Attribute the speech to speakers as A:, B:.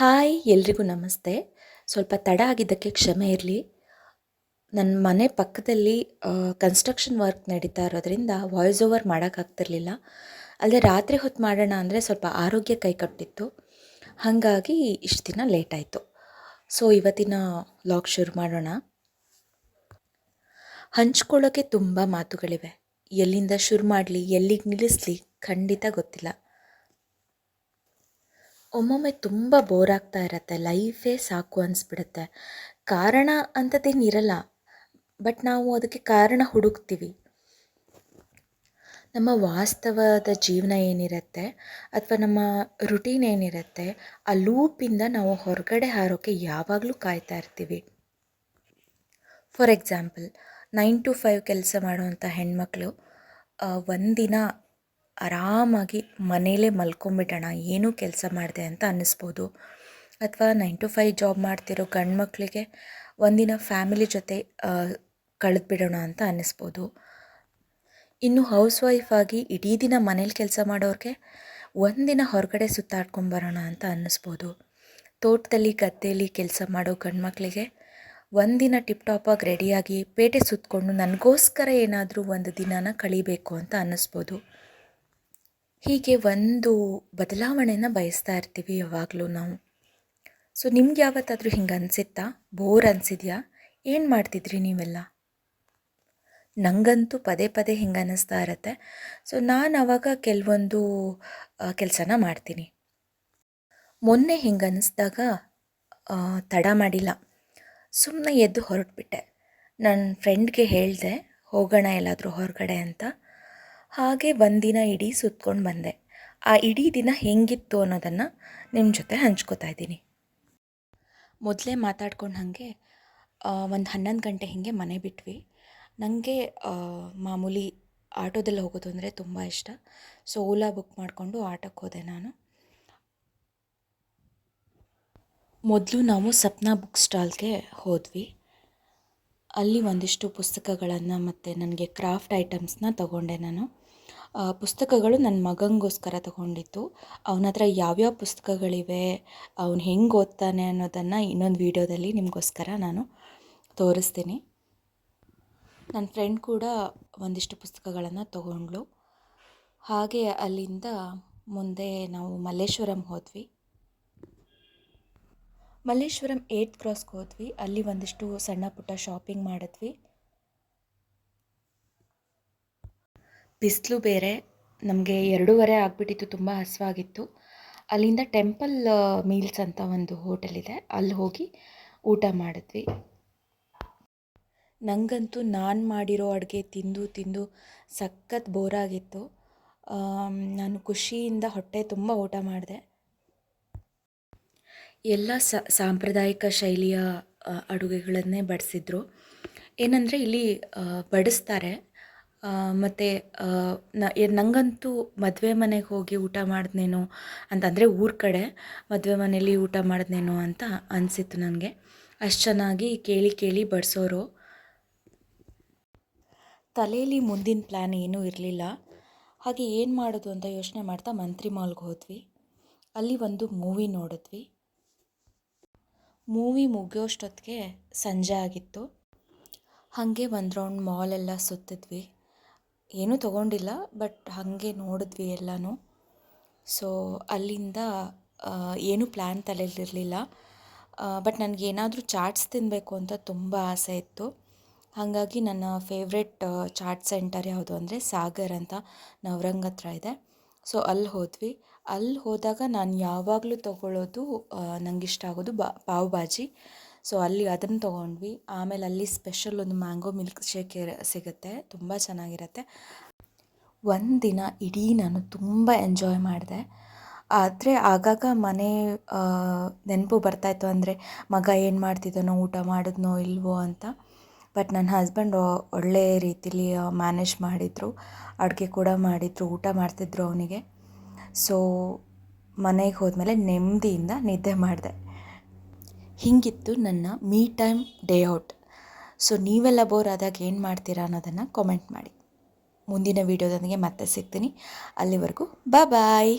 A: Hi, ಎಲ್ರಿಗೂ ನಮಸ್ತೆ. ಸ್ವಲ್ಪ ತಡ ಆಗಿದ್ದಕ್ಕೆ ಕ್ಷಮೆ ಇರಲಿ. ನನ್ನ ಮನೆ ಪಕ್ಕದಲ್ಲಿ ಕನ್ಸ್ಟ್ರಕ್ಷನ್ ವರ್ಕ್ ನಡೀತಾ ಇರೋದ್ರಿಂದ ವಾಯ್ಸ್ ಓವರ್ ಮಾಡೋಕ್ಕಾಗ್ತಿರ್ಲಿಲ್ಲ ಅಲ್ಲದೆ ರಾತ್ರಿ ಹೊತ್ತು ಮಾಡೋಣ ಅಂದರೆ ಸ್ವಲ್ಪ ಆರೋಗ್ಯ ಕೈ ಕಟ್ಟಿತ್ತು. ಹಾಗಾಗಿ ಇಷ್ಟು ದಿನ ಲೇಟ್ ಆಯಿತು. ಸೊ ಇವತ್ತಿನ ಲಾಗ್ ಶುರು ಮಾಡೋಣ. ಹಂಚ್ಕೊಳ್ಳೋಕ್ಕೆ ತುಂಬ ಮಾತುಗಳಿವೆ. ಎಲ್ಲಿಂದ ಶುರು ಮಾಡಲಿ, ಎಲ್ಲಿಗೆ ನಿಲ್ಲಿಸಲಿ ಖಂಡಿತ ಗೊತ್ತಿಲ್ಲ. ಒಮ್ಮೊಮ್ಮೆ ತುಂಬ ಬೋರ್ ಆಗ್ತಾ ಇರತ್ತೆ ಲೈಫೇ ಸಾಕು ಅನಿಸ್ಬಿಡುತ್ತೆ. ಕಾರಣ ಅಂಥದ್ದೇನಿರಲ್ಲ ಬಟ್ ನಾವು ಅದಕ್ಕೆ ಕಾರಣ ಹುಡುಕ್ತೀವಿ. ನಮ್ಮ ವಾಸ್ತವದ ಜೀವನ ಏನಿರುತ್ತೆ, ಅಥವಾ ನಮ್ಮ ರುಟೀನ್ ಏನಿರುತ್ತೆ, ಆ ಲೂಪಿಂದ ನಾವು ಹೊರಗಡೆ ಹಾರೋಕ್ಕೆ ಯಾವಾಗಲೂ ಕಾಯ್ತಾ ಇರ್ತೀವಿ. For example nine to five ಕೆಲಸ ಮಾಡುವಂಥ ಹೆಣ್ಮಕ್ಳು ಒಂದಿನ ಆರಾಮಾಗಿ ಮನೇಲೇ ಮಲ್ಕೊಂಬಿಡೋಣ, ಏನೂ ಕೆಲಸ ಮಾಡಿದೆ ಅಂತ ಅನ್ನಿಸ್ಬೋದು. ಅಥವಾ ನೈನ್ ಟು ಫೈವ್ ಜಾಬ್ ಮಾಡ್ತಿರೋ ಗಂಡು ಮಕ್ಕಳಿಗೆ ಒಂದಿನ ಫ್ಯಾಮಿಲಿ ಜೊತೆ ಕಳೆದ್ಬಿಡೋಣ ಅಂತ ಅನ್ನಿಸ್ಬೋದು. ಇನ್ನು ಹೌಸ್ ವೈಫ್ ಆಗಿ ಇಡೀ ದಿನ ಮನೇಲಿ ಕೆಲಸ ಮಾಡೋರಿಗೆ ಒಂದಿನ ಹೊರಗಡೆ ಸುತ್ತಾಡ್ಕೊಂಬರೋಣ ಅಂತ ಅನ್ನಿಸ್ಬೋದು. ತೋಟದಲ್ಲಿ ಗದ್ದೆಯಲ್ಲಿ ಕೆಲಸ ಮಾಡೋ ಗಂಡು ಮಕ್ಕಳಿಗೆ ಒಂದಿನ ಟಿಪ್ ಟಾಪಾಗಿ ರೆಡಿಯಾಗಿ ಪೇಟೆ ಸುತ್ತಕೊಂಡು ನನಗೋಸ್ಕರ ಏನಾದರೂ ಒಂದು ದಿನಾನ ಕಳಿಬೇಕು ಅಂತ ಅನ್ನಿಸ್ಬೋದು. ಹೀಗೆ ಒಂದು ಬದಲಾವಣೆನ ಬಯಸ್ತಾ ಇರ್ತೀವಿ ಯಾವಾಗಲೂ ನಾವು. ಸೊ ನಿಮ್ಗೆ ಯಾವತ್ತಾದರೂ ಹಿಂಗೆ ಅನಿಸುತ್ತಾ? ಬೋರ್ ಅನಿಸಿದ್ಯಾ? ಏನು ಮಾಡ್ತಿದ್ರಿ ನೀವೆಲ್ಲ? ನನಗಂತೂ ಪದೇ ಪದೇ ಹಿಂಗೆ ಅನ್ನಿಸ್ತಾ ಇರತ್ತೆ. ಸೊ ನಾನು ಅವಾಗ ಕೆಲವೊಂದು ಕೆಲಸನ ಮಾಡ್ತೀನಿ. ಮೊನ್ನೆ ಹಿಂಗೆ ಅನ್ನಿಸ್ದಾಗ ತಡ ಮಾಡಿಲ್ಲ. ಸುಮ್ಮನೆ ಎದ್ದು ಹೊರಟ್ಬಿಟ್ಟೆ. ನನ್ನ ಫ್ರೆಂಡ್ಗೆ ಹೇಳಿದೆ, ಹೋಗೋಣ ಎಲ್ಲಾದರೂ ಹೊರಗಡೆ ಅಂತ. ಹಾಗೆ ಒಂದಿನ ಇಡೀ ಸುತ್ಕೊಂಡು ಬಂದೆ. ಆ ಇಡೀ ದಿನ ಹೆಂಗಿತ್ತು ಅನ್ನೋದನ್ನು ನಿಮ್ಮ ಜೊತೆ ಹಂಚ್ಕೋತಾ ಇದ್ದೀನಿ. ಮೊದಲೇ ಮಾತಾಡ್ಕೊಂಡು ಹಾಗೆ ಒಂದು ಹನ್ನೊಂದು ಗಂಟೆ ಹಿಂಗೆ ಮನೆ ಬಿಟ್ವಿ. ನನಗೆ ಮಾಮೂಲಿ ಆಟೋದಲ್ಲಿ ಹೋಗೋದು ಅಂದರೆ ತುಂಬ ಇಷ್ಟ. ಸೊ, ಓಲಾ ಬುಕ್ ಮಾಡಿಕೊಂಡು ಆಟೋಕ್ಕೆ ಹೋದೆ ನಾನು. ಮೊದಲು ನಾವು ಸಪ್ನಾ ಬುಕ್ ಸ್ಟಾಲ್ಗೆ ಹೋದ್ವಿ. ಅಲ್ಲಿ ಒಂದಿಷ್ಟು ಪುಸ್ತಕಗಳನ್ನು ಮತ್ತು ನನಗೆ ಕ್ರಾಫ್ಟ್ ಐಟಮ್ಸ್ನ ತಗೊಂಡೆ ನಾನು. ಪುಸ್ತಕಗಳು ನನ್ನ ಮಗನಿಗೋಸ್ಕರ ತಗೊಂಡಿತ್ತು ಅವನ ಹತ್ರ ಯಾವ್ಯಾವ ಪುಸ್ತಕಗಳಿವೆ, ಅವನು ಹೆಂಗೆ ಓದ್ತಾನೆ ಅನ್ನೋದನ್ನು ಇನ್ನೊಂದು ವೀಡಿಯೋದಲ್ಲಿ ನಿಮಗೋಸ್ಕರ ನಾನು ತೋರಿಸ್ತೀನಿ. ನನ್ನ ಫ್ರೆಂಡ್ ಕೂಡ ಒಂದಿಷ್ಟು ಪುಸ್ತಕಗಳನ್ನು ತಗೊಂಡ್ಳು. ಹಾಗೆ ಅಲ್ಲಿಂದ ಮುಂದೆ ನಾವು ಮಲ್ಲೇಶ್ವರಂ ಹೋದ್ವಿ. ಮಲ್ಲೇಶ್ವರಂ ಏಯ್ತ್ ಕ್ರಾಸ್ಗೆ ಹೋದ್ವಿ. ಅಲ್ಲಿ ಒಂದಿಷ್ಟು ಸಣ್ಣ ಪುಟ್ಟ ಶಾಪಿಂಗ್ ಮಾಡಿದ್ವಿ. ಬಿಸಿಲು ಬೇರೆ, ನಮಗೆ ಎರಡೂವರೆ ಆಗಿಬಿಟ್ಟಿತ್ತು, ತುಂಬ ಹಸಿವಾಗಿತ್ತು. ಅಲ್ಲಿಂದ ಟೆಂಪಲ್ ಮೀಲ್ಸ್ ಅಂತ ಒಂದು ಹೋಟೆಲ್ ಇದೆ. ಅಲ್ಲಿ ಹೋಗಿ ಊಟ ಮಾಡಿದ್ವಿ. ನನಗಂತೂ ನಾನು ಮಾಡಿರೋ ಅಡುಗೆ ತಿಂದು ತಿಂದು ಸಖತ್ ಬೋರಾಗಿತ್ತು ನಾನು ಖುಷಿಯಿಂದ ಹೊಟ್ಟೆ ತುಂಬ ಊಟ ಮಾಡಿದೆ. ಎಲ್ಲ ಸಾಂಪ್ರದಾಯಿಕ ಶೈಲಿಯ ಅಡುಗೆಗಳನ್ನೇ ಬಡಿಸಿದ್ರು. ಏನಂದರೆ ಇಲ್ಲಿ ಬಡಿಸ್ತಾರೆ. ಮತ್ತು ನನಗಂತೂ ಮದುವೆ ಮನೆಗೆ ಹೋಗಿ ಊಟ ಮಾಡಿದ್ನೇನೋ ಅಂತಂದರೆ ಊರ ಕಡೆ ಮದುವೆ ಮನೇಲಿ ಊಟ ಮಾಡಿದ್ನೇನೋ ಅಂತ ಅನಿಸಿತ್ತು ನನಗೆ. ಅಷ್ಟು ಚೆನ್ನಾಗಿ ಕೇಳಿ ಕೇಳಿ ಬಡಿಸೋರು. ತಲೆಯಲ್ಲಿ ಮುಂದಿನ ಪ್ಲ್ಯಾನ್ ಏನೂ ಇರಲಿಲ್ಲ. ಹಾಗೆ ಏನು ಮಾಡೋದು ಅಂತ ಯೋಚನೆ ಮಾಡ್ತಾ ಮಂತ್ರಿ ಮಾಲ್ಗೆ ಹೋದ್ವಿ. ಅಲ್ಲಿ ಒಂದು ಮೂವಿ ನೋಡಿದ್ವಿ. ಮೂವಿ ಮುಗಿಯೋಷ್ಟೊತ್ತಿಗೆ ಸಂಜೆ ಆಗಿತ್ತು. ಹಾಗೆ ಒಂದು ರೌಂಡ್ ಮಾಲೆಲ್ಲ ಸುತ್ತಿದ್ವಿ. ಏನೂ ತೊಗೊಂಡಿಲ್ಲ, ಬಟ್ ಹಾಗೆ ನೋಡಿದ್ವಿ ಎಲ್ಲನೂ. ಸೊ ಅಲ್ಲಿಂದ ಏನೂ ಪ್ಲ್ಯಾನ್ ತಲೆಯಲ್ಲಿರಲಿಲ್ಲ. ಬಟ್ ನನಗೇನಾದರೂ ಚಾಟ್ಸ್ ತಿನ್ನಬೇಕು ಅಂತ ತುಂಬ ಆಸೆ ಇತ್ತು. ಹಾಗಾಗಿ ನನ್ನ ಫೇವ್ರೆಟ್ ಚಾಟ್ ಸೆಂಟರ್ ಯಾವುದು ಅಂದರೆ ಸಾಗರ್ ಅಂತ ನವರಂಗ ಹತ್ರ ಇದೆ. ಸೊ ಅಲ್ಲಿ ಹೋದ್ವಿ. ಅಲ್ಲಿ ಹೋದಾಗ ನಾನು ಯಾವಾಗಲೂ ತೊಗೊಳ್ಳೋದು ನನಗಿಷ್ಟ ಆಗೋದು ಬಾ, ಪಾವ್ ಭಾಜಿ. ಸೊ ಅಲ್ಲಿ ಅದನ್ನು ತೊಗೊಂಡ್ವಿ. ಆಮೇಲೆ ಅಲ್ಲಿ ಸ್ಪೆಷಲ್ ಒಂದು ಮ್ಯಾಂಗೋ ಮಿಲ್ಕ್ ಶೇಕ್ ಸಿಗುತ್ತೆ. ತುಂಬ ಚೆನ್ನಾಗಿರುತ್ತೆ. ಒಂದಿನ ಇಡೀ ನಾನು ತುಂಬ ಎಂಜಾಯ್ ಮಾಡಿದೆ. ಆದರೆ ಆಗಾಗ ಮನೆ ನೆನಪು ಬರ್ತಾಯಿತ್ತು ಅಂದರೆ ಮಗ ಏನು ಮಾಡ್ತಿದ್ದಾನೋ, ಊಟ ಮಾಡಿದ್ನೋ ಇಲ್ವೋ ಅಂತ. ಬಟ್ ನನ್ನ ಹಸ್ಬೆಂಡ್ ಒಳ್ಳೆ ರೀತಿಲಿ ಮ್ಯಾನೇಜ್ ಮಾಡಿದರು. ಅಡುಗೆ ಕೂಡ ಮಾಡಿದರು, ಊಟ ಮಾಡ್ತಿದ್ರು ಅವನಿಗೆ. ಸೊ ಮನೆಗೆ ಹೋದ್ಮೇಲೆ ನೆಮ್ಮದಿಯಿಂದ ನಿದ್ದೆ ಮಾಡಿದೆ. ಹೀಗಿತ್ತು ನನ್ನ me time day out. So ನೀವೆಲ್ಲ ಬೋರ್ ಆದಾಗ ಏನು ಮಾಡ್ತೀರಾ ಅನ್ನೋದನ್ನು ಕಾಮೆಂಟ್ ಮಾಡಿ. ಮುಂದಿನ ವೀಡಿಯೋದೊಂದಿಗೆ ಮತ್ತೆ ಸಿಗ್ತೀನಿ. ಅಲ್ಲಿವರೆಗೂ ಬಾಯ್